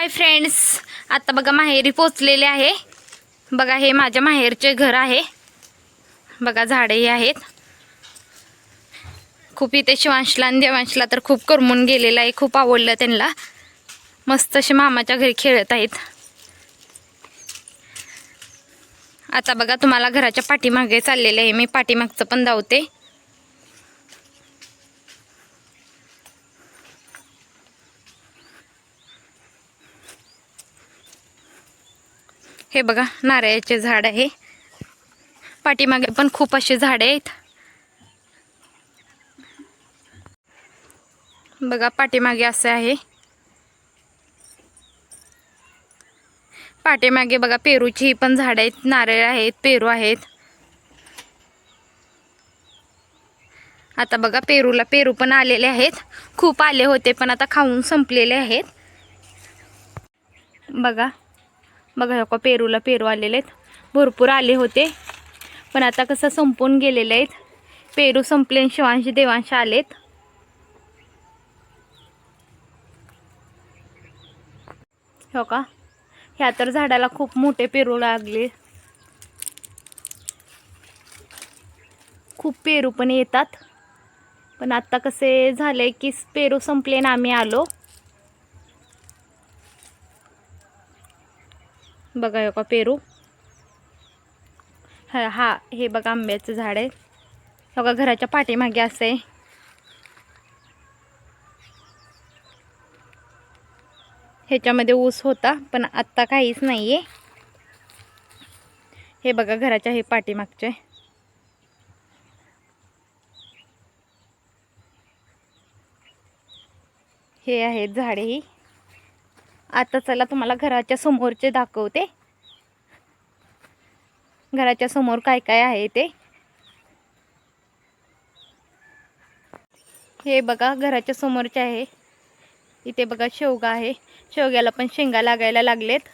Hi friends आता बघा माहेरी पोचलेले आहे. बघा हे माझ्या माहेरचे घर आहे. बघा झाडेही आहेत. खूप इथे शिवांशला आणि देवांशला तर खूप करमून गेलेलं आहे. खूप आवडलं त्यांना. मस्त असे मामाच्या घरी खेळत आहेत. आता बघा तुम्हाला घराच्या पाठीमागे चाललेले आहे. मी पाठीमागचं पण धावते. हे बघा नारळाचे झाड आहे. पाठीमागे पण खूप असे झाडे आहेत. बघा पाठीमागे असं आहे. पाठीमागे बघा पेरूची ही पण झाडं आहेत नारळ आहेत पेरू आहेत. आता बघा पेरूला पेरू पण आलेले आहेत. खूप आले होते पण आता खाऊन संपलेले आहेत. बघा बघा हो का पेरूला पेरू आलेले आहेत. भरपूर आले होते. पण आता कसं संपून गेलेले आहेत. पेरू संपले शिवांशी शिवांश देवांश आलेत. हो का? ह्या तर झाडाला खूप मोठे पेरू लागले. खूप पेरू पण येतात. पण आत्ता कसे झाले की पेरू संपले ना आम्ही आलो. बघा का पेरू. हा हा हे बघा आंब्याचं झाड आहे. बघा घराच्या पाठीमागे असं आहे. ह्याच्यामध्ये ऊस होता पण आत्ता काहीच नाही आहे हे बघा घराच्या हे पाठीमागचे हे आहेत झाडे ही. आता चला तुम्हाला घराच्या समोरचे दाखवते. घराच्या समोर काय काय आहे ते. हे बघा घराच्या समोरचे आहे. इथे बघा शेवगा आहे. शेवग्याला पण शेंगा लागायला लागलेत.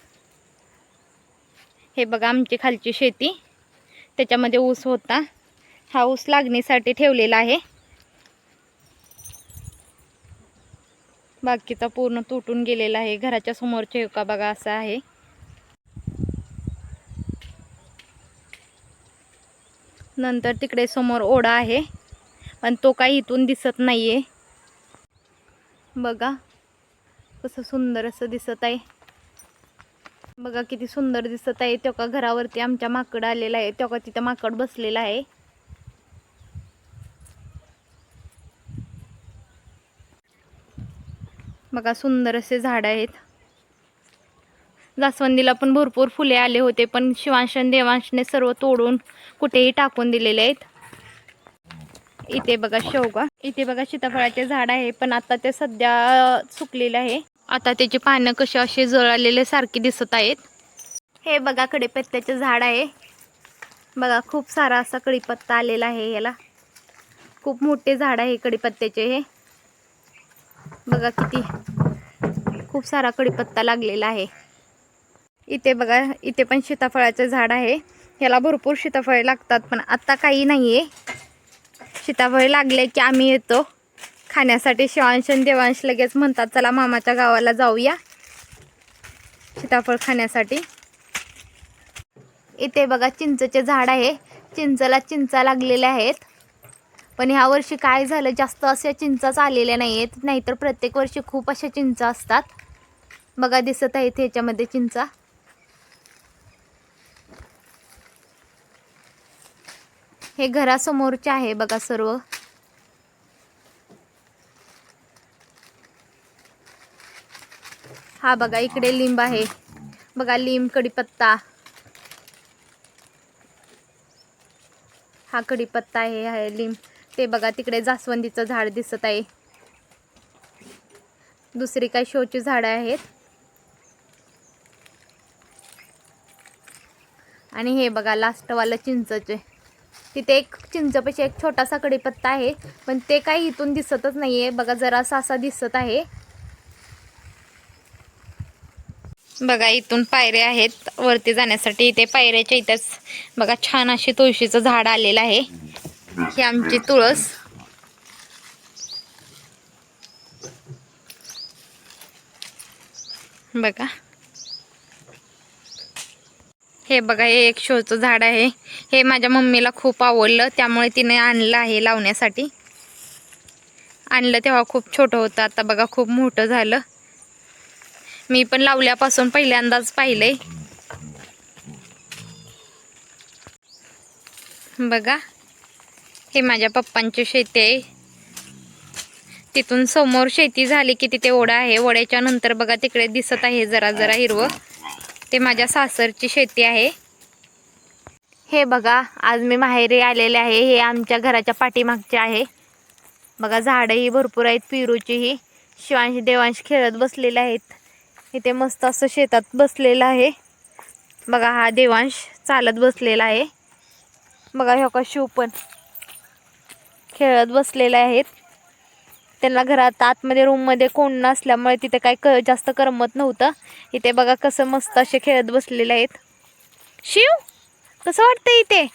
हे बघा आमची खालची शेती. त्याच्यामध्ये ऊस होता. हा ऊस लागणीसाठी ठेवलेला आहे. बाकीचा पूर्ण तुटून गेलेला आहे. घराच्या समोरच्या एका बघा असा आहे. नंतर तिकडे समोर ओढा आहे पण तो काही इथून दिसत नाहीये. बघा कसं सुंदर असं दिसत आहे. बघा किती सुंदर दिसत आहे. तो घरावरती आमच्या माकड आलेला आहे. तेव्हा तिथं माकड बसलेला आहे. बघा सुंदर असे झाड आहेत. जास्वंदीला पण भरपूर फुले आले होते पण शिवांश देवांशने सर्व तोडून कुठेही टाकून दिलेले आहेत. इथे बघा शेवगा. इथे बघा सीताफळाचे झाड आहे पण आता ते सध्या सुकलेले आहे. आता त्याची पानं कशी असे जळालेले सारखी दिसत आहेत. हे बघा कडीपत्त्याचे झाड आहे. बघा खूप सारा असा कडीपत्ता आलेला आहे याला. खूप मोठे झाड आहे कडीपत्त्याचे हे. बघा किती खूप सारा कडीपत्ता लागलेला आहे. इथे बघा इथे पण सीताफळाचं झाड आहे. याला भरपूर सीताफळे लागतात पण आत्ता काही नाही आहे सीताफळ लागले की आम्ही येतो. खाण्यासाठी शिवांश आणि देवांश लगेच म्हणतात चला मामाच्या गावाला जाऊया. सीताफळ खाण्यासाठी. इथे बघा चिंचचे झाड आहे. चिंचला चिंचा लागलेल्या आहेत. पण ह्या वर्षी काय झालं? जास्त अशा चिंचाच आलेल्या नाही आहेत नाहीतर प्रत्येक वर्षी खूप अशा चिंचा असतात. बघा दिसत आहेत ह्याच्यामध्ये चिंचा. हे घरासमोरचे आहे बघा सर्व. हा बघा इकडे लिंब आहे. बघा लिंब कडीपत्ता हा कडीपत्ता आहे लिंब. ते बघा तिकडे जास्वंदीचं झाड दिसत आहे. दुसरी काही शोची झाडं आहेत. आणि हे बघा लास्टवालं चिंचचे तिथे एक चिंचपेक्षा एक छोटासा कडीपत्ता आहे पण ते काही इथून दिसतच नाही आहे बघा जरासा असा दिसत आहे. बघा इथून पायऱ्या आहेत. वरती जाण्यासाठी इथे पायऱ्याच्या इथेच बघा छान अशी तुळशीचं झाड आलेलं आहे. ही आमची तुळस. बघा. हे बघा हे एक शोचं झाड आहे. हे माझ्या मम्मीला खूप आवडलं त्यामुळे तिने आणलं आहे लावण्यासाठी. आणलं तेव्हा खूप छोटं होतं आता बघा खूप मोठं झालं. मी पण लावल्यापासून पहिल्यांदाच पाहिलंय. बघा. हे माझ्या पप्पांची शेती आहे. तिथून समोर शेती झाली की तिथे ओढा आहे. ओढ्याच्या नंतर बघा तिकडे दिसत आहे जरा जरा हिरवं. ते माझ्या सासरची शेती आहे. हे बघा आज मी माहेरी आलेले आहे. हे आमच्या घराच्या पाठीमागचे आहे. बघा झाडंही भरपूर आहेत पिरूचीही. शिवांश देवांश खेळत बसलेले आहेत. इथे मस्त असं शेतात बसलेलं आहे. बघा हा देवांश चालत बसलेला आहे. बघा ह्यो का शिव पण. खेळत बसलेले आहेत. त्यांना घरात आतमध्ये रूममध्ये कोण नसल्यामुळे तिथे काय क जास्त करमत नव्हतं. इथे बघा कसं मस्त असे खेळत बसलेले आहेत. शिव कसं वाटतं इथे?